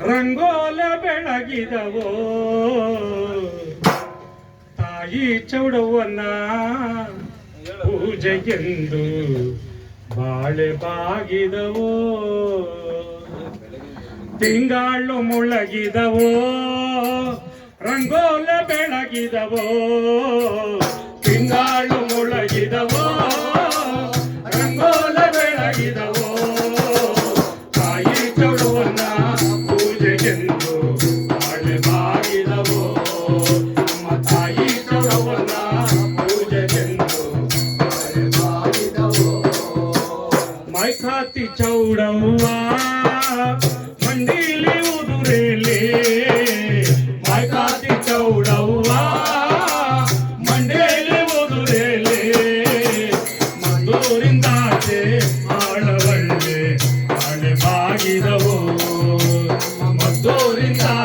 ರಂಗೋಲ ಬೆಳಗಿದವೋ ತಾಯಿ ಚೌಡವನ್ನ ಪೂಜೆಗೆಂದು ಬಾಳೆ ಬಾಗಿದವೋ ತಿಂಗಾಳು ಮುಳಗಿದವೋ ರಂಗೋಲ ಬೆಳಗಿದವೋ ತಿಂಗಾಳು ಚೌಡವನ್ನ ಪೂಜೆಗೆಂದು ಬಾಳೆ ಬಾಗಿದವೋ ನಮ್ಮ ತಾಯಿ ಚೌಡವನ್ನ ಪೂಜೆಗೆಂದು ಬಾಳೆ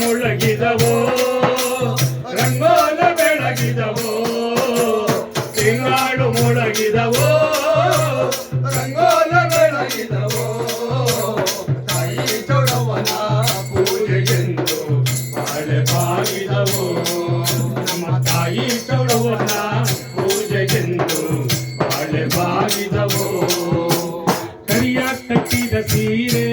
ಮುಳಗಿದವೋ, ರಂಗೋಲ ಬೆಳಗಿದವೋ ತಿಂಗಾಡು ಮುಳಗಿದವೋ, ರಂಗೋಲ ಬೆಳಗಿದವೋ. ತಾಯಿ ಚೌಡವನ ಪೂಜೆಗೆಂದು ಬಾಳೆ ಬಾಗಿದವೋ ನಮ್ಮ ತಾಯಿ ಚೌಡವನ ಪೂಜೆಗೆಂದು ಬಾಳೆ ಬಾಗಿದವೋ ಕರಿಯ ಕಟ್ಟಿದ ಸೀರೆ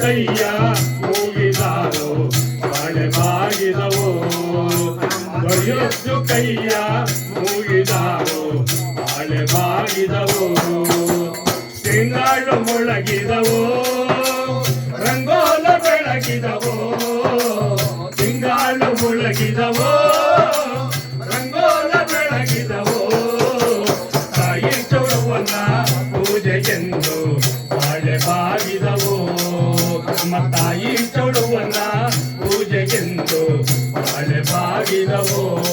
ಕೈಯ ಮೂಗಿದಾರೋ, ಬಾಳೆ ಬಾಗಿದವೋ? ದೊರೆಯೊತ್ತು ಕೈಯ ಮೂಗಿದಾರೋ, ಬಾಳೆ ಬಾಗಿದವೋ? ತಿಂಗಾಳು ಮುಳಗಿದವೋ? ರಂಗೋಲ ಬೆಳಗಿದವೋ? ತಿಂಗಾಳು ಮುಳಗಿದವೋ? ರಂಗೋಲ ಬೆಳಗಿದವೋ? ತಾಯಿ ಚೌಡವನ್ನ ಪೂಜೆಗೆಂದು ಚೌಡವನ್ನ ಪೂಜೆಗೆಂದು ಬಾಳೆ ಬಾಗಿದವೋ